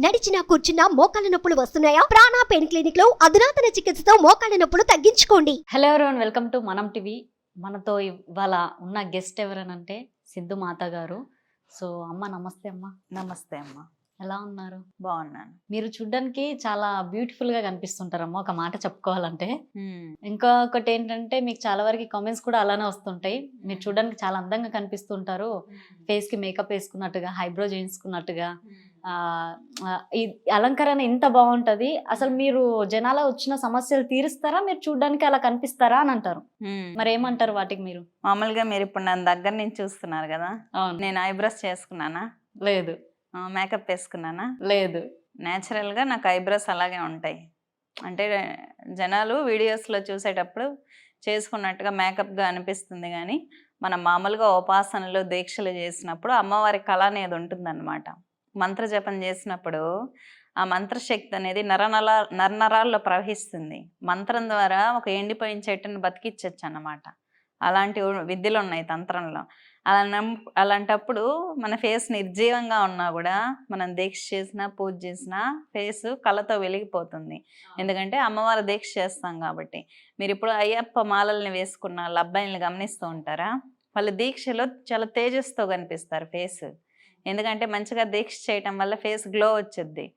నడిచినా కూర్చున్నా మోకాళ్ళ నొప్పులు వస్తున్నాయా? ప్రాణా పెయిన్ క్లినిక్లో అధునాతన చికిత్సతో మోకాళ్ళ నొప్పులు తగ్గించుకోండి. Hello everyone welcome to Manam TV మనతో ఇవాళ ఉన్న గెస్ట్ ఎవరనంటే సిద్ధు మాత గారు. సో అమ్మ నమస్తే అమ్మ. నమస్తే అమ్మ. ఎలా ఉన్నారు? బాగున్నాను. మీరు చూడ్డానికి చాలా బ్యూటిఫుల్గా కనిపిస్తుంటారమ్మ ఒక మాట చెప్పుకోవాలంటే. ఇంకొకటి ఏంటంటే మీకు చాలా వరకు కామెంట్స్ కూడా అలానే వస్తుంటాయి. మీరు చూడడానికి చాలా అందంగా కనిపిస్తుంటారు. ఫేస్కి మేకప్ వేసుకున్నట్టుగా హైబ్రో చేయించుకున్నట్టుగా. ఈ అలంకరణ ఇంత బాగుంటది. అసలు మీరు జనాల వచ్చిన సమస్యలు తీరుస్తారా? మీరు చూడడానికి అలా కనిపిస్తారా అని అంటారు. మరి ఏమంటారు వాటికి మీరు? మామూలుగా మీరు ఇప్పుడు నన్ను దగ్గర నుంచి చూస్తున్నారు కదా. నేను ఐబ్రోస్ చేసుకున్నానా? లేదు. మేకప్ వేసుకున్నానా? లేదు. న్యాచురల్గా నాకు ఐబ్రోస్ అలాగే ఉంటాయి. అంటే జనాలు వీడియోస్లో చూసేటప్పుడు చేసుకున్నట్టుగా మేకప్గా అనిపిస్తుంది కానీ మనం మామూలుగా ఉపాసనలు దీక్షలు చేసినప్పుడు అమ్మవారి కళ అనేది ఉంటుందన్నమాట. మంత్ర జపం చేసినప్పుడు ఆ మంత్రశక్తి అనేది నరనల నరనరాల్లో ప్రవహిస్తుంది. మంత్రం ద్వారా ఒక ఎండిపోయిన చెట్టుని బతికిచ్చచ్చు అన్నమాట అలాంటి విద్యలు ఉన్నాయి తంత్రంలో. అలా అలాంటప్పుడు మన ఫేస్ నిర్జీవంగా ఉన్నా కూడా మనం దీక్ష చేసినా పూజ చేసినా ఫేస్ కళతో వెలిగిపోతుంది. ఎందుకంటే అమ్మవారి దీక్ష చేస్తాం కాబట్టి. మీరు ఇప్పుడు అయ్యప్ప మాలల్ని వేసుకున్న వాళ్ళ అబ్బాయిల్ని గమనిస్తూ ఉంటారా? వాళ్ళు దీక్షలో చాలా తేజస్తో కనిపిస్తారు ఫేస్. ఎందుకంటే మంచిగా దీక్ష చేయటం వల్ల ఫేస్ గ్లో వచ్చుద్ది.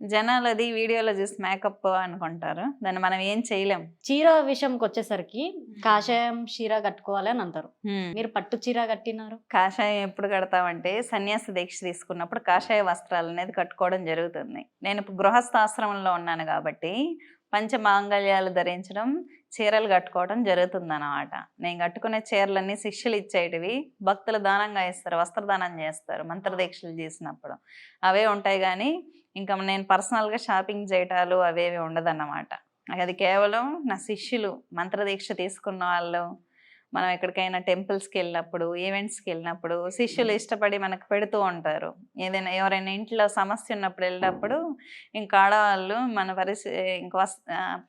జనాలు అది వీడియోలో చూసి మేకప్ అనుకుంటారు. దాన్ని మనం ఏం చేయలేం. చీర విషయంకి వచ్చేసరికి కాషాయం చీర కట్టుకోవాలి అని అంటారు. మీరు పట్టు చీర కట్టినారు? కాషాయం ఎప్పుడు కడతామంటే సన్యాస దీక్ష తీసుకున్నప్పుడు కాషాయ వస్త్రాలు అనేది కట్టుకోవడం జరుగుతుంది. నేను ఇప్పుడు గృహస్థాశ్రమంలో ఉన్నాను కాబట్టి పంచమాంగళ్యాలు ధరించడం చీరలు కట్టుకోవడం జరుగుతుంది అన్నమాట నేను కట్టుకునే చీరలన్నీ శిష్యులు ఇచ్చేటివి భక్తులు దానంగా ఇస్తారు వస్త్రదానం చేస్తారు మంత్రదీక్షలు చేసినప్పుడు. అవే ఉంటాయి కానీ ఇంకా నేను పర్సనల్గా షాపింగ్ చేయటాలు అవేవి ఉండదన్నమాట. అది కేవలం నా శిష్యులు మంత్రదీక్ష తీసుకున్న వాళ్ళు మనం ఎక్కడికైనా టెంపుల్స్కి వెళ్ళినప్పుడు ఈవెంట్స్కి వెళ్ళినప్పుడు శిష్యులు ఇష్టపడి మనకు పెడుతూ ఉంటారు. ఏదైనా ఎవరైనా ఇంట్లో సమస్య ఉన్నప్పుడు వెళ్ళినప్పుడు ఇంకా ఆడవాళ్ళు మన పరిస్థితి ఇంకా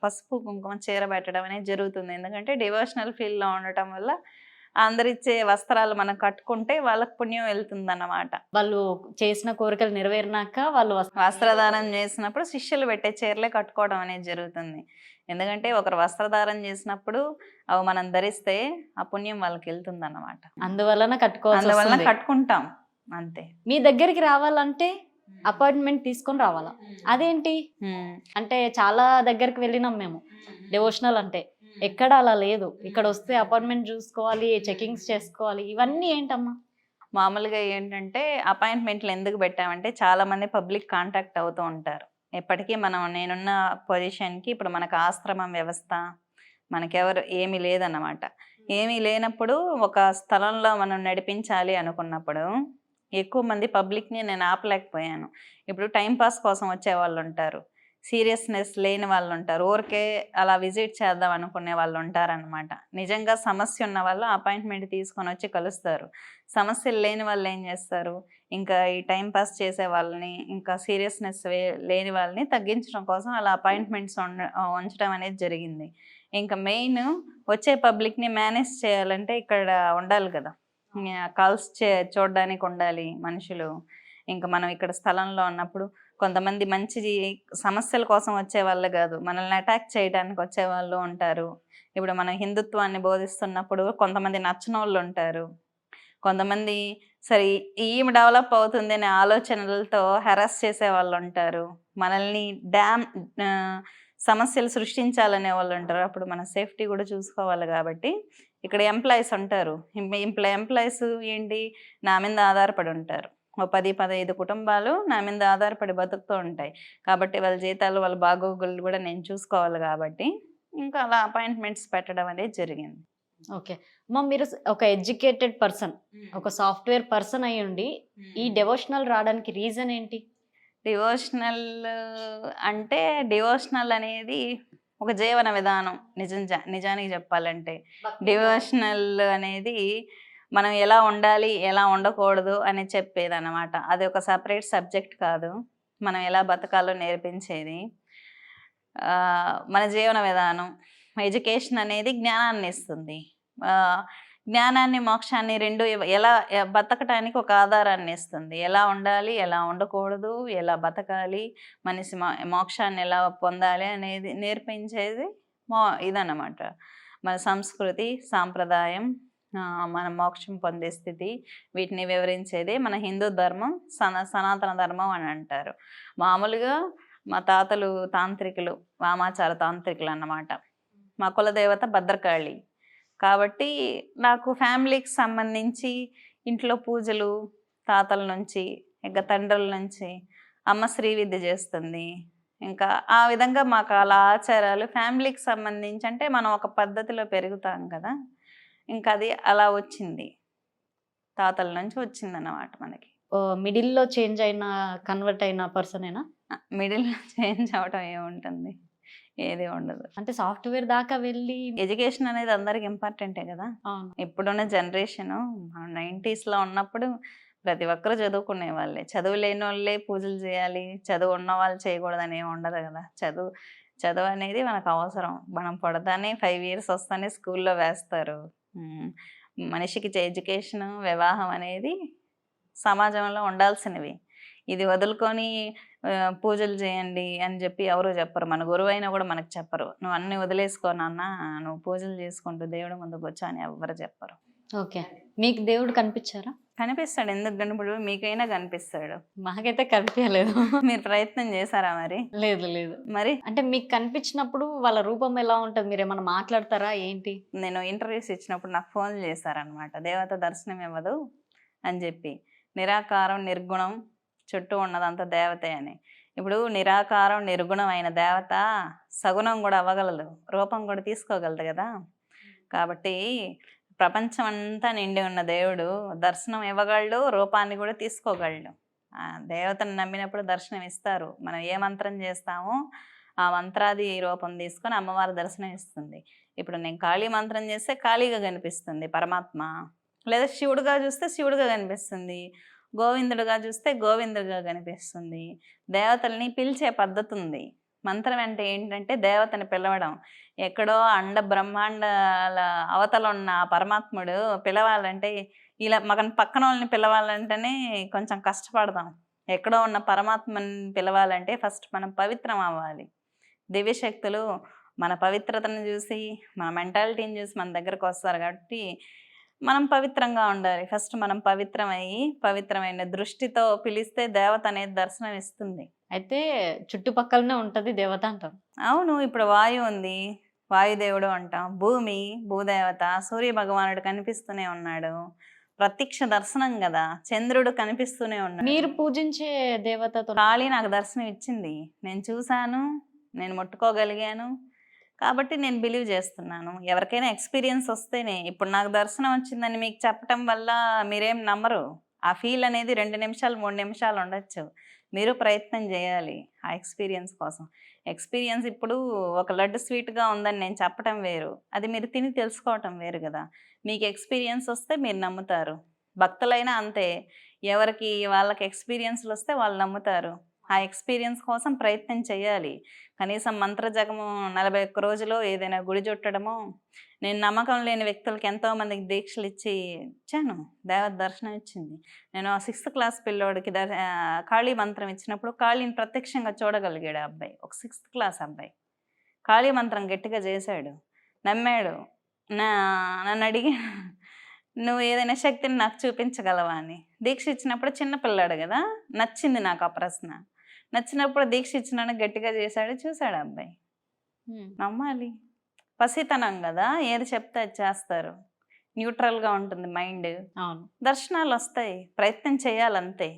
పసుపు కుంకుమ చీర పెట్టడం అనేది జరుగుతుంది. ఎందుకంటే డివోషనల్ ఫీల్డ్లో ఉండటం వల్ల అందరిచ్చే వస్త్రాలు మనం కట్టుకుంటే వాళ్ళకి పుణ్యం వెళ్తుంది అన్నమాట వాళ్ళు చేసిన కోరికలు నెరవేరినాక వాళ్ళు వస్త్ర- వస్త్రధారణ చేసినప్పుడు శిష్యులు పెట్టే చీరలే కట్టుకోవడం అనేది జరుగుతుంది. ఎందుకంటే ఒకరు వస్త్రధారణ చేసినప్పుడు అవి మనం ధరిస్తే ఆ పుణ్యం వాళ్ళకి వెళ్తుంది అన్నమాట అందువలన కట్టుకోవాల్సి అందువల్ల వస్తుంది. కట్టుకుంటాం. అంతే. మీ దగ్గరికి రావాలంటే అపాయింట్మెంట్ తీసుకొని రావాలా? అదేంటి. అంటే చాలా దగ్గరికి వెళ్ళినాం మేము. డివోషనల్ అంటే. ఎక్కడ అలా లేదు. ఇక్కడ వస్తే అపాయింట్మెంట్ చూసుకోవాలి చెకింగ్స్ చేసుకోవాలి. ఇవన్నీ ఏంటమ్మా? మామూలుగా ఏంటంటే అపాయింట్మెంట్లు ఎందుకు పెట్టామంటే చాలా మంది పబ్లిక్ కాంటాక్ట్ అవుతూ ఉంటారు. ఎప్పటికీ మనం నేనున్న పొజిషన్కి ఇప్పుడు మనకు ఆశ్రమం వ్యవస్థ మనకెవరు ఏమీ లేదన్నమాట. ఏమీ లేనప్పుడు ఒక స్థలంలో మనం నడిపించాలి అనుకున్నప్పుడు ఎక్కువ మంది పబ్లిక్ని నేను ఆపలేకపోయాను. ఇప్పుడు టైం పాస్ కోసం వచ్చే వాళ్ళు ఉంటారు సీరియస్నెస్ లేని వాళ్ళు ఉంటారు ఊరికే అలా విజిట్ చేద్దాం అనుకునే వాళ్ళు ఉంటారనమాట నిజంగా సమస్య ఉన్న వాళ్ళు అపాయింట్మెంట్ తీసుకొని వచ్చి కలుస్తారు. సమస్యలు లేని వాళ్ళు ఏం చేస్తారు? ఇంకా ఈ టైం పాస్ చేసే వాళ్ళని ఇంకా సీరియస్నెస్ లేని వాళ్ళని తగ్గించడం కోసం అలా అపాయింట్మెంట్స్ ఉంచడం అనేది జరిగింది. ఇంకా మెయిన్ వచ్చే పబ్లిక్ని మేనేజ్ చేయాలంటే ఇక్కడ ఉండాలి కదా. కాల్స్ చే చూడడానికి ఉండాలి మనుషులు. ఇంకా మనం ఇక్కడ స్థలంలో ఉన్నప్పుడు కొంతమంది మంచి సమస్యల కోసం వచ్చే వాళ్ళు కాదు. మనల్ని అటాక్ చేయడానికి వచ్చే వాళ్ళు ఉంటారు. ఇప్పుడు మనం హిందుత్వాన్ని బోధిస్తున్నప్పుడు కొంతమంది నచ్చిన వాళ్ళు ఉంటారు. కొంతమంది సరే ఈమె డెవలప్ అవుతుంది అనే ఆలోచనలతో హెరాస్ చేసే వాళ్ళు ఉంటారు. మనల్ని డ్యామ్ సమస్యలు సృష్టించాలనే వాళ్ళు ఉంటారు. అప్పుడు మన సేఫ్టీ కూడా చూసుకోవాలి కాబట్టి ఇక్కడ ఎంప్లాయీస్ ఉంటారు. ఎంప్లాయ్ ఎంప్లాయీస్ ఏంటి? నా మీద ఆధారపడి ఉంటారు. పది పదహైదు కుటుంబాలు నా మీద ఆధారపడి బతుకుతూ ఉంటాయి. కాబట్టి వాళ్ళ జీతాలు వాళ్ళ బాగోగులు కూడా నేను చూసుకోవాలి కాబట్టి ఇంకా అలా అపాయింట్మెంట్స్ పెట్టడం అనేది జరిగింది. ఓకే. అమ్మా మీరు ఒక ఎడ్యుకేటెడ్ పర్సన్ ఒక సాఫ్ట్వేర్ పర్సన్ అయి ఉండి ఈ డెవోషనల్ రావడానికి రీజన్ ఏంటి? డివోషనల్ అంటే డివోషనల్ అనేది ఒక జీవన విధానం. నిజం నిజానికి చెప్పాలంటే డివోషనల్ అనేది మనం ఎలా ఉండాలి ఎలా ఉండకూడదు అని చెప్పేది అనమాట అది ఒక సపరేట్ సబ్జెక్ట్ కాదు. మనం ఎలా బతకాలో నేర్పించేది. మన జీవన విధానం ఎడ్యుకేషన్ అనేది జ్ఞానాన్ని ఇస్తుంది. జ్ఞానాన్ని మోక్షాన్ని రెండు ఎలా బతకటానికి ఒక ఆధారాన్ని ఇస్తుంది. ఎలా ఉండాలి ఎలా ఉండకూడదు ఎలా బతకాలి మనిషి మో- మోక్షాన్ని ఎలా పొందాలి అనేది నేర్పించేది మో ఇదన్నమాట. మన సంస్కృతి సాంప్రదాయం మన మోక్షం పొందే స్థితి వీటిని వివరించేది మన హిందూ ధర్మం సన సనాతన ధర్మం అని అంటారు. మామూలుగా మా తాతలు తాంత్రికులు వామాచార తాంత్రికులు అన్నమాట. మా కులదేవత భద్రకాళి. కాబట్టి నాకు ఫ్యామిలీకి సంబంధించి ఇంట్లో పూజలు తాతల నుంచి ఇంకా తండ్రుల నుంచి అమ్మ శ్రీ విద్య చేస్తుంది. ఇంకా ఆ విధంగా మాకు అలా ఆచారాలు ఫ్యామిలీకి సంబంధించి అంటే మనం ఒక పద్ధతిలో పెరుగుతాం కదా. ఇంకా అది అలా వచ్చింది. తాతల నుంచి వచ్చింది అన్నమాట మనకి మిడిల్లో చేంజ్ అయిన కన్వర్ట్ అయిన పర్సనేనా మిడిల్ చేంజ్ అవటం ఏముంటుంది ఏది ఉండదు. అంటే సాఫ్ట్వేర్ దాకా వెళ్ళి ఎడ్యుకేషన్ అనేది అందరికి ఇంపార్టెంటే కదా? అవును. ఇప్పుడున్న జనరేషన్ నైంటీస్లో ఉన్నప్పుడు ప్రతి ఒక్కరు చదువుకునే వాళ్ళే. చదువు లేని వాళ్ళే పూజలు చేయాలి. చదువు ఉన్న వాళ్ళు చేయకూడదని ఏమి ఉండదు కదా? చదువు చదువు అనేది మనకు అవసరం. మనం పడతానే ఫైవ్ ఇయర్స్ వస్తానే స్కూల్లో వేస్తారు. మనిషికి ఎడ్యుకేషన్ వివాహం అనేది సమాజంలో ఉండాల్సినవి. ఇది వదులుకొని పూజలు చేయండి అని చెప్పి ఎవరు చెప్పరు. మన గురువు అయినా కూడా మనకు చెప్పరు. నువ్వు అన్ని వదిలేసుకో నాన్న నువ్వు పూజలు చేసుకుంటూ దేవుడి ముందుకు వచ్చా అని ఎవరు చెప్పరు. ఓకే. మీకు దేవుడు కనిపించారా? కనిపిస్తాడు. ఎందుకు కనపడు మీకైనా కనిపిస్తాడు. మాకైతే కనిపించలేదు. మీరు ప్రయత్నం చేశారా మరి? లేదు లేదు. మరి? అంటే మీకు కనిపించినప్పుడు వాళ్ళ రూపం ఎలా ఉంటుంది? మీరు ఏమైనా మాట్లాడతారా? ఏంటి? నేను ఇంటర్వ్యూస్ ఇచ్చినప్పుడు నాకు ఫోన్ చేశారనమాట దేవత దర్శనం ఇవ్వదు అని చెప్పి. నిరాకారం నిర్గుణం చుట్టూ ఉన్నదంతా దేవతే అని. ఇప్పుడు నిరాకారం నిర్గుణం అయిన దేవత సగుణం కూడా అవ్వగలదు. రూపం కూడా తీసుకోగలదు కదా. కాబట్టి ప్రపంచం అంతా నిండి ఉన్న దేవుడు దర్శనం ఇవ్వగలడు రూపాన్ని కూడా తీసుకోగలడు. ఆ దేవతను నమ్మినప్పుడు దర్శనం ఇస్తారు. మనం ఏ మంత్రం చేస్తామో ఆ మంత్రాది రూపం తీసుకొని అమ్మవారి దర్శనం ఇస్తుంది. ఇప్పుడు నేను కాళీ మంత్రం చేస్తే ఖాళీగా కనిపిస్తుంది పరమాత్మ. లేదా శివుడుగా చూస్తే శివుడుగా కనిపిస్తుంది. గోవిందుడుగా చూస్తే గోవిందుడుగా కనిపిస్తుంది. దేవతల్ని పిలిచే పద్ధతి ఉంది మంత్రం అంటే ఏంటంటే దేవతని పిలవడం. ఎక్కడో అండ బ్రహ్మాండాల అవతల ఉన్న పరమాత్ముడు పిలవాలంటే ఇలా మన పక్కన వాళ్ళని పిలవాలంటేనే కొంచెం కష్టపడదాం. ఎక్కడో ఉన్న పరమాత్మని పిలవాలంటే ఫస్ట్ మనం పవిత్రం అవ్వాలి. దివ్యశక్తులు మన పవిత్రతను చూసి మన మెంటాలిటీని చూసి మన దగ్గరకు వస్తారు కాబట్టి మనం పవిత్రంగా ఉండాలి. ఫస్ట్ మనం పవిత్రమయ్యి పవిత్రమైన దృష్టితో పిలిస్తే దేవత అనేది దర్శనం ఇస్తుంది అయితే చుట్టుపక్కలనే ఉంటది దేవత అంటారు అవును ఇప్పుడు వాయు ఉంది. వాయుదేవుడు అంటాం. భూమి భూదేవత సూర్య భగవానుడు కనిపిస్తూనే ఉన్నాడు. ప్రత్యక్ష దర్శనం కదా. చంద్రుడు కనిపిస్తూనే ఉన్నాడు. మీరు పూజించే దేవతతో కాళీ నాకు దర్శనం ఇచ్చింది నేను చూశాను నేను ముట్టుకోగలిగాను. కాబట్టి నేను బిలీవ్ చేస్తున్నాను. ఎవరికైనా ఎక్స్పీరియన్స్ వస్తేనే ఇప్పుడు నాకు దర్శనం వచ్చిందని మీకు చెప్పటం వల్ల మీరేం నమ్మరు. ఆ ఫీల్ అనేది రెండు నిమిషాలు మూడు నిమిషాలు ఉండొచ్చు. మీరు ప్రయత్నం చేయాలి ఆ ఎక్స్పీరియన్స్ కోసం. ఎక్స్పీరియన్స్ ఇప్పుడు ఒక లడ్డు స్వీట్గా ఉందని నేను చెప్పటం వేరు. అది మీరు తిని తెలుసుకోవటం వేరు కదా. మీకు ఎక్స్పీరియన్స్ వస్తే మీరు నమ్ముతారు. భక్తులైనా అంతే. ఎవరికి వాళ్ళకి ఎక్స్పీరియన్స్లు వస్తే వాళ్ళు నమ్ముతారు. ఆ ఎక్స్పీరియన్స్ కోసం ప్రయత్నం చేయాలి. కనీసం మంత్రజగము నలభై ఒక్క రోజులో ఏదైనా గుడి చుట్టడమో నేను నమ్మకం లేని వ్యక్తులకి ఎంతోమందికి దీక్షలు ఇచ్చి ఇచ్చాను. దేవత దర్శనం ఇచ్చింది. నేను సిక్స్త్ క్లాస్ పిల్లోడికి దర్ కాళీ మంత్రం ఇచ్చినప్పుడు కాళీని ప్రత్యక్షంగా చూడగలిగాడు ఆ అబ్బాయి. ఒక సిక్స్త్ క్లాస్ అబ్బాయి. కాళీ మంత్రం గట్టిగా చేశాడు. నమ్మాడు. నా నన్ను అడిగి నువ్వు ఏదైనా శక్తిని నాకు చూపించగలవా అని. దీక్ష ఇచ్చినప్పుడు చిన్న పిల్లాడు కదా నచ్చింది నాకు ఆ ప్రశ్న. నచ్చినప్పుడు దీక్ష ఇచ్చినాను గట్టిగా చేశాడు చూశాడు అబ్బాయి. నమ్మాలి. పసితనం కదా ఏది చెప్తే అది చేస్తారు. న్యూట్రల్గా ఉంటుంది మైండ్. అవును. దర్శనాలు వస్తాయి ప్రయత్నం చేయాలంతే.